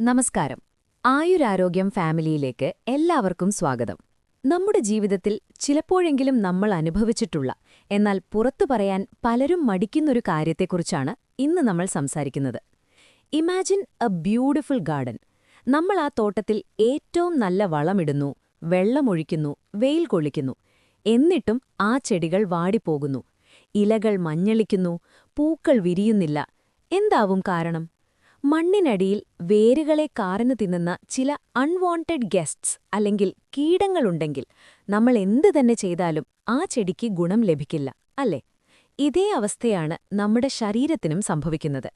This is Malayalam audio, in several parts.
നമസ്കാരം. ആയുരാരോഗ്യം ഫാമിലിയിലേക്ക് എല്ലാവർക്കും സ്വാഗതം. നമ്മുടെ ജീവിതത്തിൽ ചിലപ്പോഴെങ്കിലും നമ്മൾ അനുഭവിച്ചിട്ടുള്ള എന്നാൽ പുറത്തു പറയാൻ പലരും മടിക്കുന്നൊരു കാര്യത്തെക്കുറിച്ചാണ് ഇന്ന് നമ്മൾ സംസാരിക്കുന്നത്. Imagine a beautiful garden. നമ്മൾ ആ തോട്ടത്തിൽ ഏറ്റവും നല്ല വളമിടുന്നു വെള്ളമൊഴിക്കുന്നു വെയിൽ കൊള്ളിക്കുന്നു. എന്നിട്ടും ആ ചെടികൾ വാടിപ്പോകുന്നു. ഇലകൾ മഞ്ഞളിക്കുന്നു പൂക്കൾ വിരിയുന്നില്ല. എന്താവും കാരണം? മണ്ണിനടിയിൽ വേരുകളെ കാർന്നു തിന്നുന്ന ചില അൺവാണ്ടഡ് ഗെസ്റ്റ്സ് അല്ലെങ്കിൽ കീടങ്ങളുണ്ടെങ്കിൽ നമ്മൾ എന്തു തന്നെ ചെയ്താലും ആ ചെടിക്ക് ഗുണം ലഭിക്കില്ല അല്ലേ? ഇതേ അവസ്ഥയാണ് നമ്മുടെ ശരീരത്തിനും സംഭവിക്കുന്നത്.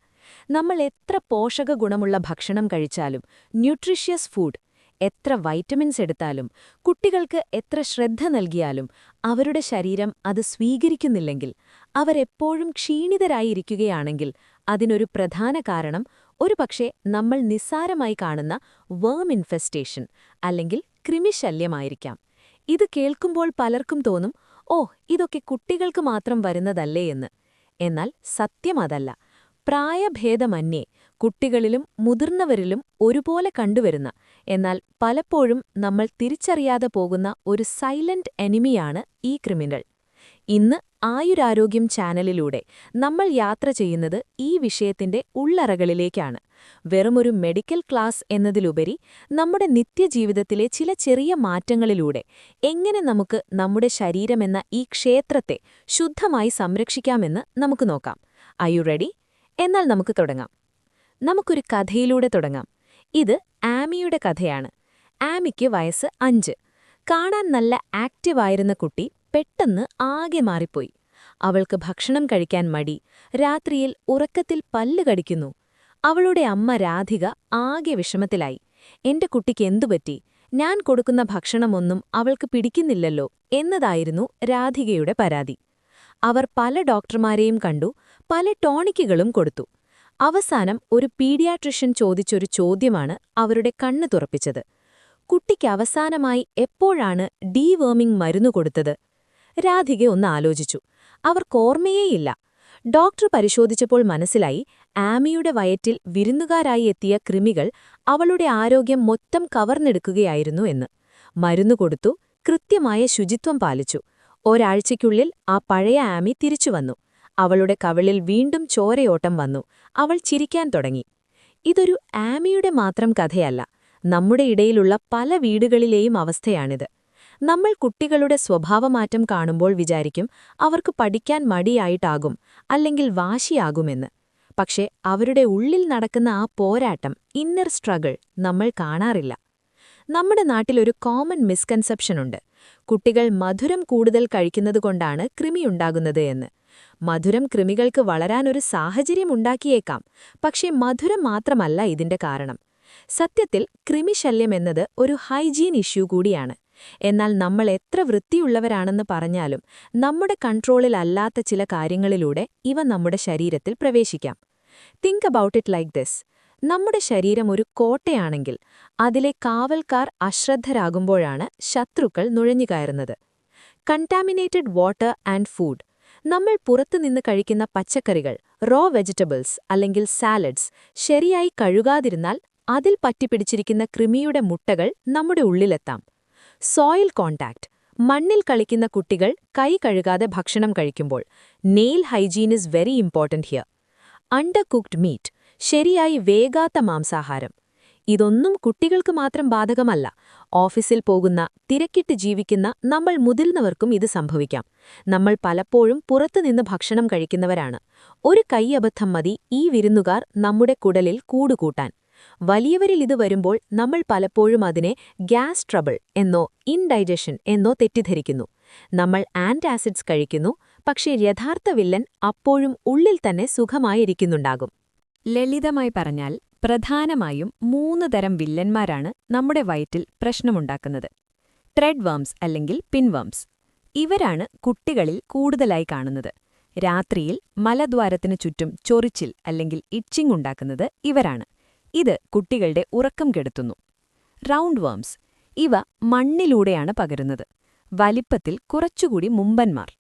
നമ്മൾ എത്ര പോഷക ഗുണമുള്ള ഭക്ഷണം കഴിച്ചാലും ന്യൂട്രീഷ്യസ് ഫുഡ് എത്ര വൈറ്റമിൻസ് എടുത്താലും കുട്ടികൾക്ക് എത്ര ശ്രദ്ധ നൽകിയാലും അവരുടെ ശരീരം അത് സ്വീകരിക്കുന്നില്ലെങ്കിൽ അവരെപ്പോഴും ക്ഷീണിതരായിരിക്കുകയാണെങ്കിൽ അതിനൊരു പ്രധാന കാരണം ഒരുപക്ഷെ നമ്മൾ നിസ്സാരമായി കാണുന്ന വേം ഇൻഫെസ്റ്റേഷൻ അല്ലെങ്കിൽ കൃമിശല്യമായിരിക്കാം. ഇത് കേൾക്കുമ്പോൾ പലർക്കും തോന്നും ഓ ഇതൊക്കെ കുട്ടികൾക്ക് മാത്രം വരുന്നതല്ലേ എന്ന്. എന്നാൽ സത്യം അതല്ല. പ്രായഭേദമന്യേ കുട്ടികളിലും മുതിർന്നവരിലും ഒരുപോലെ കണ്ടുവരുന്ന എന്നാൽ പലപ്പോഴും നമ്മൾ തിരിച്ചറിയാതെ പോകുന്ന ഒരു സൈലന്റ് എനിമിയാണ് ഈ ക്രിമിനൽ. ഇന്ന് ആയുരാരോഗ്യം ചാനലിലൂടെ നമ്മൾ യാത്ര ചെയ്യുന്നത് ഈ വിഷയത്തിന്റെ ഉള്ളറകളിലേക്കാണ്. വെറുമൊരു മെഡിക്കൽ ക്ലാസ് എന്നതിലുപരി നമ്മുടെ നിത്യജീവിതത്തിലെ ചില ചെറിയ മാറ്റങ്ങളിലൂടെ എങ്ങനെ നമുക്ക് നമ്മുടെ ശരീരമെന്ന ഈ ക്ഷേത്രത്തെ ശുദ്ധമായി സംരക്ഷിക്കാമെന്ന് നമുക്ക് നോക്കാം. യു റെഡി എന്നാൽ നമുക്ക് തുടങ്ങാം. നമുക്കൊരു കഥയിലൂടെ തുടങ്ങാം. ഇത് ആമിയുടെ കഥയാണ്. ആമിക്ക് വയസ്സ് അഞ്ച്. കാണാൻ നല്ല ആക്റ്റീവായിരുന്ന കുട്ടി പെട്ടെന്ന് ആകെ മാറിപ്പോയി. അവൾക്ക് ഭക്ഷണം കഴിക്കാൻ മടി. രാത്രിയിൽ ഉറക്കത്തിൽ പല്ല് കടിക്കുന്നു. അവളുടെ അമ്മ രാധിക ആകെ വിഷമത്തിലായി. എന്റെ കുട്ടിക്ക് എന്തുപറ്റി ഞാൻ കൊടുക്കുന്ന ഭക്ഷണമൊന്നും അവൾക്ക് പിടിക്കുന്നില്ലല്ലോ എന്നതായിരുന്നു രാധികയുടെ പരാതി. അവർ പല ഡോക്ടർമാരെയും കണ്ടു പല ടോണിക്കുകളും കൊടുത്തു. അവസാനം ഒരു പീഡിയാട്രിഷ്യൻ ചോദിച്ചൊരു ചോദ്യമാണ് അവരുടെ കണ്ണ് തുറപ്പിച്ചത്. കുട്ടിക്ക് അവസാനമായി എപ്പോഴാണ് ഡീവേമിംഗ് മരുന്നു കൊടുത്തത്? രാധിക ഒന്ന് ആലോചിച്ചു. അവർക്കോർമ്മയേയില്ല ഡോക്ടർ പരിശോധിച്ചപ്പോൾ മനസ്സിലായി ആമിയുടെ വയറ്റിൽ വിരുന്നുകാരായി എത്തിയ കൃമികൾ അവളുടെ ആരോഗ്യം മൊത്തം കവർന്നെടുക്കുകയായിരുന്നു എന്ന്. മരുന്നു കൊടുത്തു കൃത്യമായ ശുചിത്വം പാലിച്ചു. ഒരാഴ്ചയ്ക്കുള്ളിൽ ആ പഴയ ആമി തിരിച്ചുവന്നു അവളുടെ കവളിൽ വീണ്ടും ചോരയോട്ടം വന്നു. അവൾ ചിരിക്കാൻ തുടങ്ങി. ഇതൊരു ആമിയുടെ മാത്രം കഥയല്ല. നമ്മുടെ ഇടയിലുള്ള പല വീടുകളിലെയും അവസ്ഥയാണിത്. നമ്മൾ കുട്ടികളുടെ സ്വഭാവമാറ്റം കാണുമ്പോൾ വിചാരിക്കും അവർക്ക് പഠിക്കാൻ മടിയായിട്ടാകും അല്ലെങ്കിൽ വാശിയാകുമെന്ന്. പക്ഷേ അവരുടെ ഉള്ളിൽ നടക്കുന്ന ആ പോരാട്ടം ഇന്നർ സ്ട്രഗിൾ നമ്മൾ കാണാറില്ല. നമ്മുടെ നാട്ടിലൊരു കോമൺ മിസ്കൺസെപ്ഷനുണ്ട് കുട്ടികൾ മധുരം കൂടുതൽ കഴിക്കുന്നതുകൊണ്ടാണ് കൃമിയുണ്ടാകുന്നത് എന്ന്. മധുരം കൃമികൾക്ക് വളരാനൊരു സാഹചര്യമുണ്ടാക്കിയേക്കാം പക്ഷേ മധുരം മാത്രമല്ല ഇതിന്റെ കാരണം. സത്യത്തിൽ കൃമിശല്യമെന്നത് ഒരു ഹൈജീൻ ഇഷ്യൂ കൂടിയാണ്. എന്നാൽ നമ്മൾ എത്ര വൃത്തിയുള്ളവരാണെന്ന് പറഞ്ഞാലും നമ്മുടെ കൺട്രോളിലല്ലാത്ത ചില കാര്യങ്ങളിലൂടെ ഇവ നമ്മുടെ ശരീരത്തിൽ പ്രവേശിക്കാം. Think about it like this നമ്മുടെ ശരീരം ഒരു കോട്ടയാണെങ്കിൽ അതിലെ കാവൽക്കാർ അശ്രദ്ധരാകുമ്പോഴാണ് ശത്രുക്കൾ നുഴഞ്ഞുകയറുന്നത് കണ്ടാമിനേറ്റഡ് വാട്ടർ ആൻഡ് ഫുഡ് നമ്മൾ പുറത്തുനിന്ന് കഴിക്കുന്ന പച്ചക്കറികൾ റോ വെജിറ്റബിൾസ് അല്ലെങ്കിൽ സാലഡ്സ് ശരിയായി കഴുകാതിരുന്നാൽ അതിൽ പറ്റിപ്പിടിച്ചിരിക്കുന്ന കൃമിയുടെ മുട്ടകൾ നമ്മുടെ ഉള്ളിലെത്താം. സോയിൽ കോണ്ടാക്ട് മണ്ണിൽ കളിക്കുന്ന കുട്ടികൾ കൈ കഴുകാതെ ഭക്ഷണം കഴിക്കുമ്പോൾ nail hygiene is very important here under cooked meat ശരിയായി വേഗാത്ത മാംസാഹാരം. ഇതൊന്നും കുട്ടികൾക്ക് മാത്രം ബാധകമല്ല. ഓഫീസിൽ പോകുന്ന തിരക്കിട്ട് ജീവിക്കുന്ന നമ്മൾ മുതിർന്നവർക്കും ഇത് സംഭവിക്കാം. നമ്മൾ പലപ്പോഴും പുറത്തുനിന്ന് ഭക്ഷണം കഴിക്കുന്നവരാണ്. ഒരു കൈയബദ്ധം മതി ഈ വിരുന്നുകാർ നമ്മുടെ കുടലിൽ കൂടുകൂട്ടാൻ വലിയവരിൽ ഇത് വരുമ്പോൾ നമ്മൾ പലപ്പോഴും അതിനെ ഗ്യാസ് ട്രബിൾ എന്നോ ഇൻഡൈജഷൻ എന്നോ തെറ്റിദ്ധരിക്കുന്നു. നമ്മൾ ആന്റാസിഡ്സ് കഴിക്കുന്നു പക്ഷേ യഥാർത്ഥ വില്ലൻ അപ്പോഴും ഉള്ളിൽ തന്നെ സുഖമായിരിക്കുന്നുണ്ടാകും. ലളിതമായി പറഞ്ഞാൽ പ്രധാനമായും മൂന്ന് തരം വില്ലന്മാരാണ് നമ്മുടെ വയറ്റിൽ പ്രശ്നമുണ്ടാക്കുന്നത്. ട്രെഡ് വേംസ് അല്ലെങ്കിൽ പിൻവേംസ് ഇവരാണ് കുട്ടികളിൽ കൂടുതലായി കാണുന്നത്. രാത്രിയിൽ മലദ്വാരത്തിനു ചുറ്റും ചൊറിച്ചിൽ അല്ലെങ്കിൽ ഇച്ചിങ് ഉണ്ടാക്കുന്നത് ഇവരാണ്. ഇത് കുട്ടികളുടെ ഉറക്കം കെടുത്തുന്നു. റൗണ്ട് വേംസ് ഇവ മണ്ണിലൂടെയാണ് പകരുന്നത്. വലിപ്പത്തിൽ കുറച്ചുകൂടി മുമ്പന്മാർ.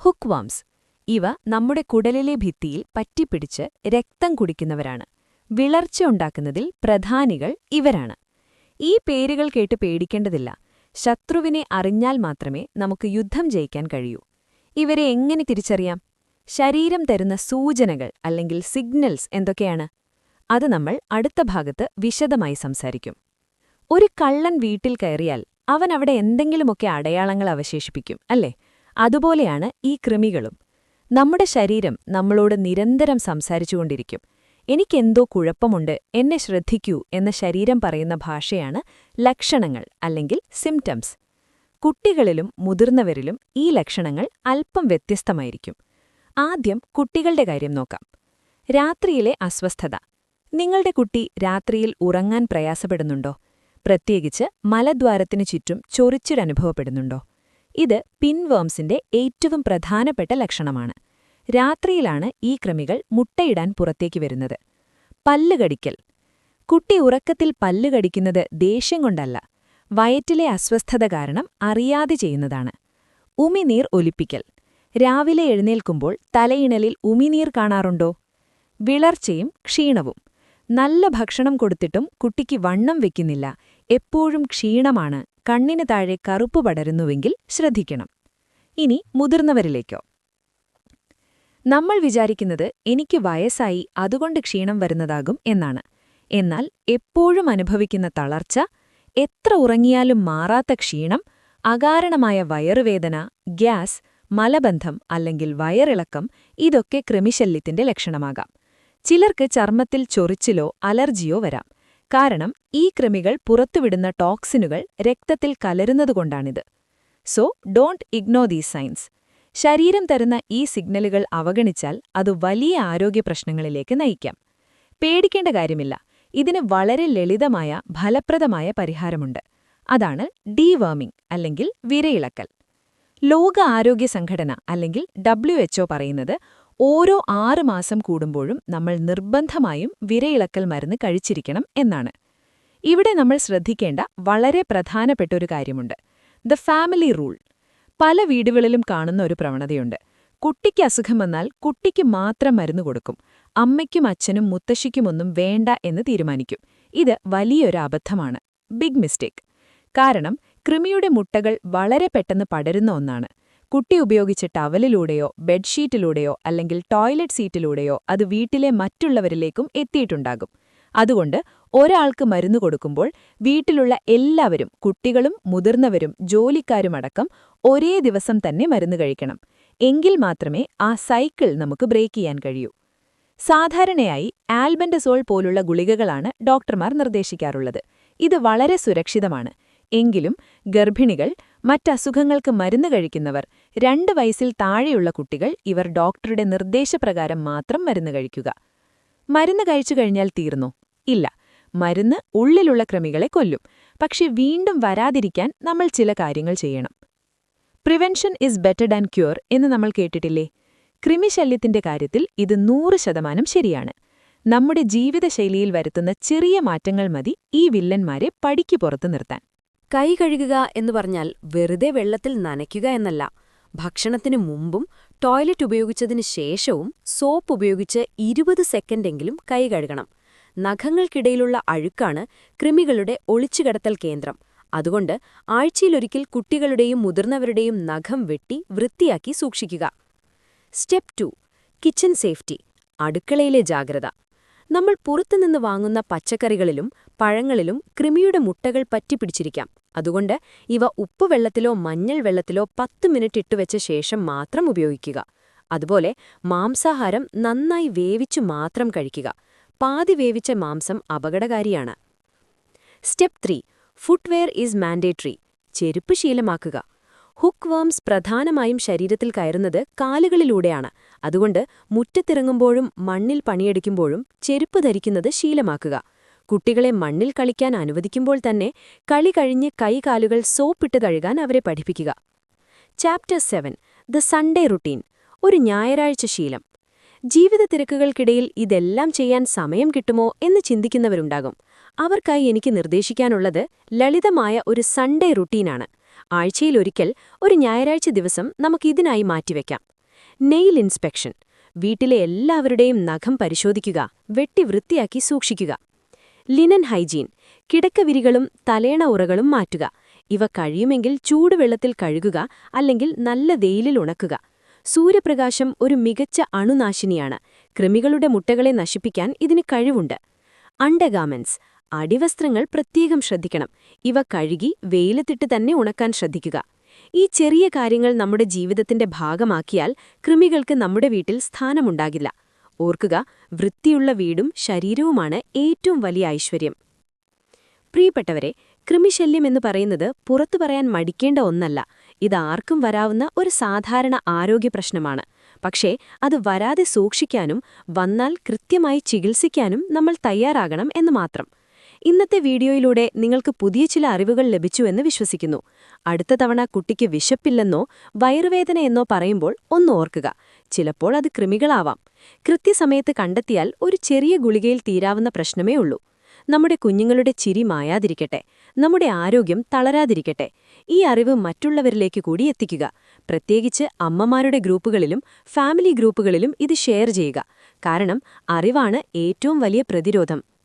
ഹുക്ക് വാംസ് ഇവ നമ്മുടെ കുടലിലെ ഭിത്തിയിൽ പറ്റിപ്പിടിച്ച് രക്തം കുടിക്കുന്നവരാണ്. വിളർച്ച ഉണ്ടാക്കുന്നതിൽ പ്രധാനികൾ ഇവരാണ്. ഈ പേരുകൾ കേട്ട് പേടിക്കേണ്ടതില്ല. ശത്രുവിനെ അറിഞ്ഞാൽ മാത്രമേ നമുക്ക് യുദ്ധം ജയിക്കാൻ കഴിയൂ. ഇവരെ എങ്ങനെ തിരിച്ചറിയാം? ശരീരം തരുന്ന സൂചനകൾ അല്ലെങ്കിൽ സിഗ്നൽസ് എന്തൊക്കെയാണ്? അത് നമ്മൾ അടുത്ത ഭാഗത്ത് വിശദമായി സംസാരിക്കും. ഒരു കള്ളൻ വീട്ടിൽ കയറിയാൽ അവൻ അവിടെ എന്തെങ്കിലുമൊക്കെ അടയാളങ്ങൾ അവശേഷിപ്പിക്കും അല്ലേ? അതുപോലെയാണ് ഈ കൃമികളും. നമ്മുടെ ശരീരം നമ്മളോട് നിരന്തരം സംസാരിച്ചുകൊണ്ടിരിക്കും. എനിക്കെന്തോ കുഴപ്പമുണ്ട് എന്നെ ശ്രദ്ധിക്കൂ എന്ന ശരീരം പറയുന്ന ഭാഷയാണ് ലക്ഷണങ്ങൾ അല്ലെങ്കിൽ സിംറ്റംസ് കുട്ടികളിലും മുതിർന്നവരിലും ഈ ലക്ഷണങ്ങൾ അല്പം വ്യത്യസ്തമായിരിക്കും. ആദ്യം കുട്ടികളുടെ കാര്യം നോക്കാം. രാത്രിയിലെ അസ്വസ്ഥത. നിങ്ങളുടെ കുട്ടി രാത്രിയിൽ ഉറങ്ങാൻ പ്രയാസപ്പെടുന്നുണ്ടോ? പ്രത്യേകിച്ച് മലദ്വാരത്തിനു ചുറ്റും ചൊറിച്ചിലനുഭവപ്പെടുന്നുണ്ടോ? ഇത് പിൻവേംസിന്റെ ഏറ്റവും പ്രധാനപ്പെട്ട ലക്ഷണമാണ്. രാത്രിയിലാണ് ഈ കൃമികൾ മുട്ടയിടാൻ പുറത്തേക്ക് വരുന്നത്. പല്ലുകടിക്കൽ കുട്ടി ഉറക്കത്തിൽ പല്ലുകടിക്കുന്നത് ദേഷ്യം കൊണ്ടല്ല. വയറ്റിലെ അസ്വസ്ഥത കാരണം അറിയാതെ ചെയ്യുന്നതാണ്. ഉമിനീർ ഒലിപ്പിക്കൽ. രാവിലെ എഴുന്നേൽക്കുമ്പോൾ തലയിണലിൽ ഉമിനീർ കാണാറുണ്ടോ? വിളർച്ചയും ക്ഷീണവും. നല്ല ഭക്ഷണം കൊടുത്തിട്ടും കുട്ടിക്ക് വണ്ണം വെക്കുന്നില്ല. എപ്പോഴും ക്ഷീണമാണ്. കണ്ണിന് താഴെ കറുപ്പ് പടരുന്നുവെങ്കിൽ ശ്രദ്ധിക്കണം. ഇനി മുതിർന്നവരിലേക്കോ. നമ്മൾ വിചാരിക്കുന്നത് എനിക്ക് വയസ്സായി അതുകൊണ്ട് ക്ഷീണം വരുന്നതാകും എന്നാണ്. എന്നാൽ എപ്പോഴും അനുഭവിക്കുന്ന തളർച്ച എത്ര ഉറങ്ങിയാലും മാറാത്ത ക്ഷീണം അകാരണമായ വയറുവേദന ഗ്യാസ് മലബന്ധം അല്ലെങ്കിൽ വയറിളക്കം ഇതൊക്കെ ക്രമിശല്യത്തിന്റെ ലക്ഷണമാകാം. ചിലർക്ക് ചർമ്മത്തിൽ ചൊറിച്ചിലോ അലർജിയോ വരാം. കാരണം ഈ കൃമികൾ പുറത്തുവിടുന്ന ടോക്സിനുകൾ രക്തത്തിൽ കലരുന്നതുകൊണ്ടാണിത്. So don't ignore these signs. ശരീരം തരുന്ന ഈ സിഗ്നലുകൾ അവഗണിച്ചാൽ അത് വലിയ ആരോഗ്യ പ്രശ്നങ്ങളിലേക്ക് നയിക്കാം. പേടിക്കേണ്ട കാര്യമില്ല. ഇതിന് വളരെ ലളിതമായ ഫലപ്രദമായ പരിഹാരമുണ്ട്. അതാണ് ഡീവേമിംഗ് അല്ലെങ്കിൽ വിരയിളക്കൽ. ലോക ആരോഗ്യ സംഘടന അല്ലെങ്കിൽ ഡബ്ല്യു പറയുന്നത് ഓരോ ആറ് മാസം കൂടുമ്പോഴും നമ്മൾ നിർബന്ധമായും വിരയിളക്കൽ മരുന്ന് കഴിച്ചിരിക്കണം എന്നാണ്. ഇവിടെ നമ്മൾ ശ്രദ്ധിക്കേണ്ട വളരെ പ്രധാനപ്പെട്ട ഒരു കാര്യമുണ്ട്. ദ ഫാമിലി റൂൾ പല വീടുകളിലും കാണുന്ന ഒരു പ്രവണതയുണ്ട്. കുട്ടിക്ക് അസുഖം വന്നാൽ കുട്ടിക്ക് മാത്രം മരുന്ന് കൊടുക്കും. അമ്മയ്ക്കും അച്ഛനും മുത്തശ്ശിക്കുമൊന്നും വേണ്ട എന്ന് തീരുമാനിക്കും. ഇത് വലിയൊരു അബദ്ധമാണ്. ബിഗ് മിസ്റ്റേക്ക് കാരണം കൃമിയുടെ മുട്ടകൾ വളരെ പെട്ടെന്ന് പടരുന്ന ഒന്നാണ്. കുട്ടി ഉപയോഗിച്ച ടവലിലൂടെയോ ബെഡ്ഷീറ്റിലൂടെയോ അല്ലെങ്കിൽ ടോയ്ലറ്റ് സീറ്റിലൂടെയോ അത് വീട്ടിലെ മറ്റുള്ളവരിലേക്കും എത്തിയിട്ടുണ്ടാകും. അതുകൊണ്ട് ഒരാൾക്ക് മരുന്ന് കൊടുക്കുമ്പോൾ വീട്ടിലുള്ള എല്ലാവരും കുട്ടികളും മുതിർന്നവരും ജോലിക്കാരുമടക്കം ഒരേ ദിവസം തന്നെ മരുന്ന് കഴിക്കണം. എങ്കിൽ മാത്രമേ ആ സൈക്കിൾ നമുക്ക് ബ്രേക്ക് ചെയ്യാൻ കഴിയൂ. സാധാരണയായി ആൽബൻഡസോൾ പോലുള്ള ഗുളികകളാണ് ഡോക്ടർമാർ നിർദ്ദേശിക്കാറുള്ളത്. ഇത് വളരെ സുരക്ഷിതമാണ്. എങ്കിലും ഗർഭിണികൾ മറ്റസുഖങ്ങൾക്ക് മരുന്ന് കഴിക്കുന്നവർ രണ്ട് വയസ്സിൽ താഴെയുള്ള കുട്ടികൾ ഇവർ ഡോക്ടറുടെ നിർദ്ദേശപ്രകാരം മാത്രം മരുന്ന് കഴിക്കുക. മരുന്ന് കഴിച്ചു കഴിഞ്ഞാൽ തീർന്നോ? ഇല്ല. മരുന്ന് ഉള്ളിലുള്ള ക്രമികളെ കൊല്ലും. പക്ഷെ വീണ്ടും വരാതിരിക്കാൻ നമ്മൾ ചില കാര്യങ്ങൾ ചെയ്യണം. Prevention is better than cure എന്ന് നമ്മൾ കേട്ടിട്ടില്ലേ? കൃമിശല്യത്തിന്റെ കാര്യത്തിൽ ഇത് നൂറ് ശതമാനം ശരിയാണ്. നമ്മുടെ ജീവിതശൈലിയിൽ വരുത്തുന്ന ചെറിയ മാറ്റങ്ങൾ മതി ഈ വില്ലന്മാരെ പടിക്ക് പുറത്തു നിർത്താൻ. കൈ കഴുകുക എന്ന് പറഞ്ഞാൽ വെറുതെ വെള്ളത്തിൽ നനയ്ക്കുക എന്നല്ല. ഭക്ഷണത്തിന് മുമ്പും ടോയ്ലറ്റ് ഉപയോഗിച്ചതിന് ശേഷവും സോപ്പ് ഉപയോഗിച്ച് ഇരുപത് സെക്കൻഡെങ്കിലും കൈ കഴുകണം. നഖങ്ങൾക്കിടയിലുള്ള അഴുക്കാണ് കൃമികളുടെ ഒളിച്ചുകടത്തൽ കേന്ദ്രം. അതുകൊണ്ട് ആഴ്ചയിലൊരിക്കൽ കുട്ടികളുടെയും മുതിർന്നവരുടെയും നഖം വെട്ടി വൃത്തിയാക്കി സൂക്ഷിക്കുക. സ്റ്റെപ്പ് ടു കിച്ചൺ സേഫ്റ്റി അടുക്കളയിലെ ജാഗ്രത. നമ്മൾ പുറത്തുനിന്ന് വാങ്ങുന്ന പച്ചക്കറികളിലും പഴങ്ങളിലും കൃമിയുടെ മുട്ടകൾ പറ്റിപ്പിടിച്ചിരിക്കാം. അതുകൊണ്ട് ഇവ ഉപ്പുവെള്ളത്തിലോ മഞ്ഞൾ വെള്ളത്തിലോ പത്ത് മിനിറ്റ് ഇട്ടുവെച്ച ശേഷം മാത്രം ഉപയോഗിക്കുക. അതുപോലെ മാംസാഹാരം നന്നായി വേവിച്ചു മാത്രം കഴിക്കുക. പാതി വേവിച്ച മാംസം അപകടകാരിയാണ്. Step three. Footwear is mandatory. ചെരുപ്പ് ശീലമാക്കുക. ഹുക്ക് വേംസ് പ്രധാനമായും ശരീരത്തിൽ കയറുന്നത് കാലുകളിലൂടെയാണ്. അതുകൊണ്ട് മുറ്റത്തിറങ്ങുമ്പോഴും മണ്ണിൽ പണിയെടുക്കുമ്പോഴും ചെരുപ്പ് ധരിക്കുന്നത് ശീലമാക്കുക. കുട്ടികളെ മണ്ണിൽ കളിക്കാൻ അനുവദിക്കുമ്പോൾ തന്നെ കളി കഴിഞ്ഞ് കൈകാലുകൾ സോപ്പിട്ട് കഴുകാൻ അവരെ പഠിപ്പിക്കുക. Chapter seven. The Sunday routine. ഒരു ഞായറാഴ്ച ശീലം. ജീവിത തിരക്കുകൾക്കിടയിൽ ഇതെല്ലാം ചെയ്യാൻ സമയം കിട്ടുമോ എന്ന് ചിന്തിക്കുന്നവരുണ്ടാകും. അവർക്കായി എനിക്ക് നിർദ്ദേശിക്കാനുള്ളത് ലളിതമായ ഒരു സൺഡേ റുട്ടീനാണ്. ആഴ്ചയിലൊരിക്കൽ ഒരു ഞായറാഴ്ച ദിവസം നമുക്കിതിനായി മാറ്റിവെക്കാം. Nail inspection. വീട്ടിലെ എല്ലാവരുടെയും നഖം പരിശോധിക്കുക വെട്ടി വൃത്തിയാക്കി സൂക്ഷിക്കുക. Linen hygiene. കിടക്കവിരികളും തലേണ ഉറകളും മാറ്റുക. ഇവ കഴിയുമെങ്കിൽ ചൂടുവെള്ളത്തിൽ കഴുകുക അല്ലെങ്കിൽ നല്ല വെയിലിൽ ഉണക്കുക. സൂര്യപ്രകാശം ഒരു മികച്ച അണുനാശിനിയാണ്. കൃമികളുടെ മുട്ടകളെ നശിപ്പിക്കാൻ ഇതിന് കഴിവുണ്ട്. അണ്ടഗാമൻസ് അടിവസ്ത്രങ്ങൾ പ്രത്യേകം ശ്രദ്ധിക്കണം. ഇവ കഴുകി വെയിലത്തിട്ട് തന്നെ ഉണക്കാൻ ശ്രദ്ധിക്കുക. ഈ ചെറിയ കാര്യങ്ങൾ നമ്മുടെ ജീവിതത്തിന്റെ ഭാഗമാക്കിയാൽ കൃമികൾക്ക് നമ്മുടെ വീട്ടിൽ സ്ഥാനമുണ്ടാകില്ല. ഓർക്കുക വൃത്തിയുള്ള വീടും ശരീരവുമാണ് ഏറ്റവും വലിയ ഐശ്വര്യം. പ്രിയപ്പെട്ടവരെ കൃമിശല്യം എന്ന് പറയുന്നത് പുറത്തു പറയാൻ മടിക്കേണ്ട ഒന്നല്ല. ഇത് ആർക്കും വരാവുന്ന ഒരു സാധാരണ ആരോഗ്യ പ്രശ്നമാണ്. പക്ഷേ അത് വരാതെ സൂക്ഷിക്കാനും വന്നാൽ കൃത്യമായി ചികിത്സിക്കാനും നമ്മൾ തയ്യാറാകണം എന്ന് മാത്രം. ഇന്നത്തെ വീഡിയോയിലൂടെ നിങ്ങൾക്ക് പുതിയ ചില അറിവുകൾ ലഭിച്ചുവെന്ന് വിശ്വസിക്കുന്നു. അടുത്ത തവണ കുട്ടിക്ക് വിശപ്പില്ലെന്നോ വയറുവേദനയെന്നോ പറയുമ്പോൾ ഒന്ന് ഓർക്കുക. ചിലപ്പോൾ അത് കൃമികളാവാം. കൃത്യസമയത്ത് കണ്ടെത്തിയാൽ ഒരു ചെറിയ ഗുളികയിൽ തീരാവുന്ന പ്രശ്നമേ ഉള്ളൂ. നമ്മുടെ കുഞ്ഞുങ്ങളുടെ ചിരി മായാതിരിക്കട്ടെ. നമ്മുടെ ആരോഗ്യം തളരാതിരിക്കട്ടെ. ഈ അറിവ് മറ്റുള്ളവരിലേക്ക് കൂടി എത്തിക്കുക. പ്രത്യേകിച്ച് അമ്മമാരുടെ ഗ്രൂപ്പുകളിലും ഫാമിലി ഗ്രൂപ്പുകളിലും ഇത് ഷെയർ ചെയ്യുക. കാരണം അറിവാണ് ഏറ്റവും വലിയ പ്രതിരോധം.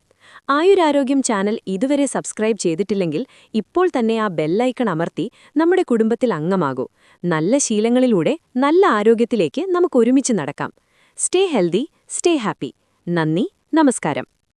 ആയുരാരോഗ്യം ചാനൽ ഇതുവരെ സബ്സ്ക്രൈബ് ചെയ്തിട്ടില്ലെങ്കിൽ ഇപ്പോൾ തന്നെ ആ ബെല്ലൈക്കൺ അമർത്തി നമ്മുടെ കുടുംബത്തിൽ അംഗമാകൂ. നല്ല ശീലങ്ങളിലൂടെ നല്ല ആരോഗ്യത്തിലേക്ക് നമുക്ക് ഒരുമിച്ച് നടക്കാം. സ്റ്റേ ഹെൽതി സ്റ്റേ ഹാപ്പി നന്ദി നമസ്കാരം.